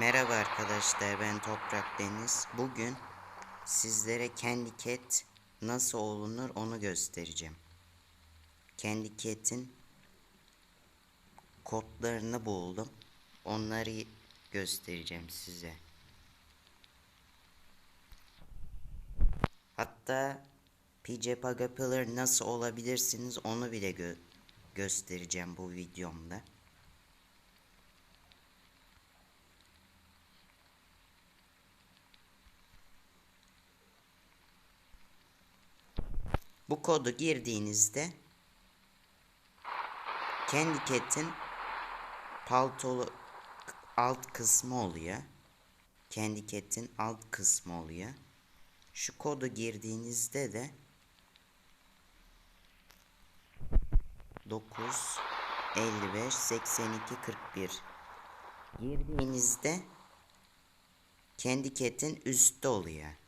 Merhaba arkadaşlar ben Toprak Deniz. Bugün sizlere Candy Cat nasıl olunur onu göstereceğim. Candy Cat'in kodlarını buldum. Onları göstereceğim size. Hatta PJ Pagapiller nasıl olabilirsiniz onu bile gö- göstereceğim bu videomda. Bu kodu girdiğinizde Candy paltolu alt kısmı oluyor. Candy alt kısmı oluyor. Şu kodu girdiğinizde de 9 55 82 41 girdiğinizde Candy Cat'in üstte oluyor.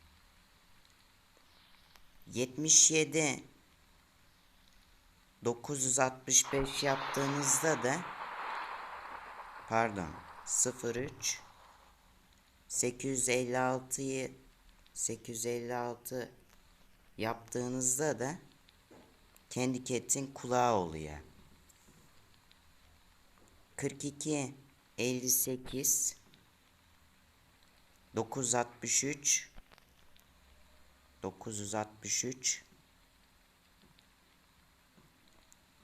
77 965 yaptığınızda da pardon 03 856'yı 856 yaptığınızda da kendi ketin kulağı oluyor. 42 58 963 963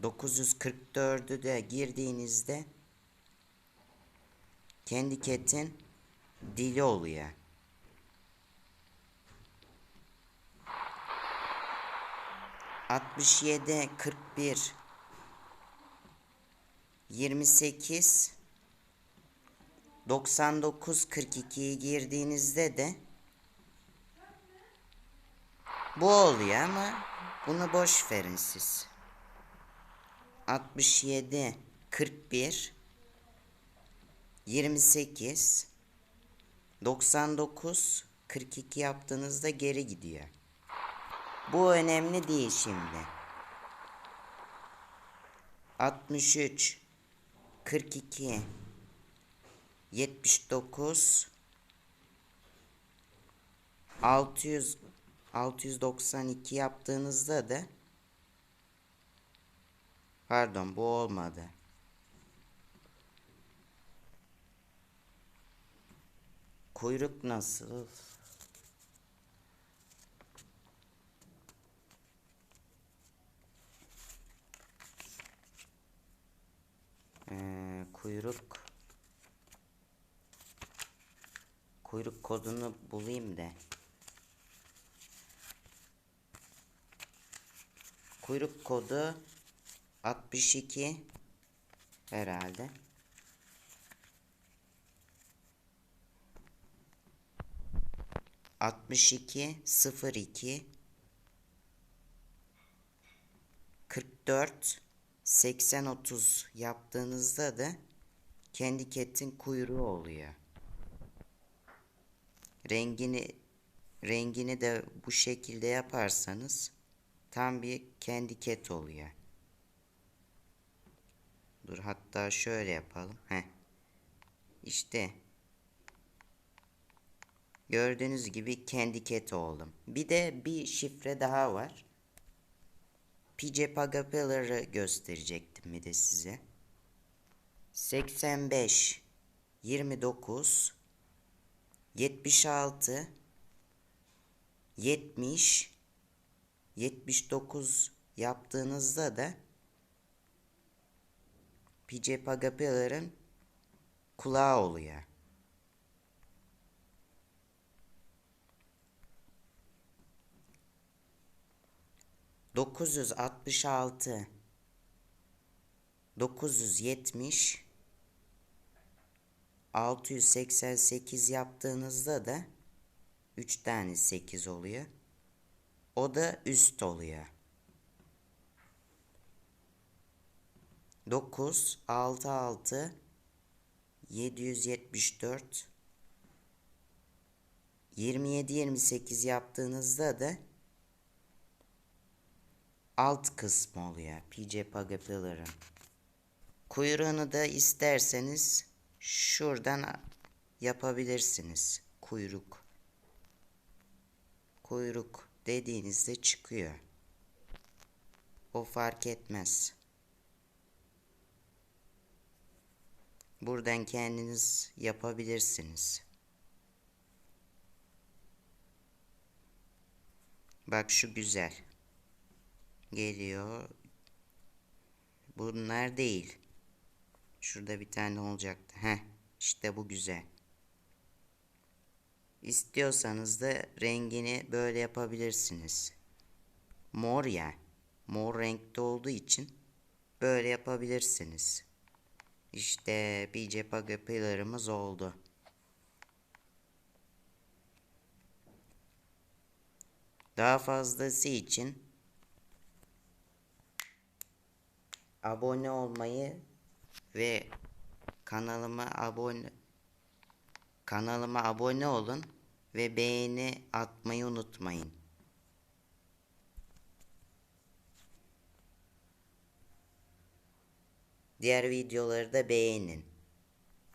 944'ü de girdiğinizde kendi ketin dili oluyor. Altmış yedi, kırk bir, yirmi sekiz, doksan dokuz, kırk ikiyi girdiğinizde de bu oluyor ama bunu boş verin siz. 67 41 28 99 42 yaptığınızda geri gidiyor. Bu önemli değil şimdi. 63 42 79 600 692 yaptığınızda da Pardon bu olmadı. Kuyruk nasıl? Ee, kuyruk kuyruk kodunu bulayım da. Kuyruk kodu 62 herhalde. Altmış iki sıfır iki kırk dört seksen otuz yaptığınızda da kendi ketin kuyruğu oluyor. Rengini rengini de bu şekilde yaparsanız tam bir kendi ket oluyor. Dur hatta şöyle yapalım. Heh. İşte. Gördüğünüz gibi kendi ket oldum. Bir de bir şifre daha var. PJ Pagapeller'ı gösterecektim bir de size. 85 29 76 70 79 yaptığınızda da PJ Pagapeller'ın kulağı oluyor. Dokuz yüz altmış altı, dokuz yüz yetmiş, altı yüz seksen sekiz yaptığınızda da üç tane sekiz oluyor. O da üst oluyor. 9 6 6 774 27 28 yaptığınızda da alt kısmı oluyor PJ Pagapiller'ın. Kuyruğunu da isterseniz şuradan yapabilirsiniz. Kuyruk. Kuyruk dediğinizde çıkıyor. O fark etmez. Buradan kendiniz yapabilirsiniz. Bak şu güzel. Geliyor. Bunlar değil. Şurada bir tane olacaktı. Heh, işte bu güzel. İstiyorsanız da rengini böyle yapabilirsiniz. Mor ya. Mor renkte olduğu için böyle yapabilirsiniz. İşte bir cep agapılarımız oldu. Daha fazlası için abone olmayı ve kanalıma abone kanalıma abone olun ve beğeni atmayı unutmayın. Diğer videoları da beğenin.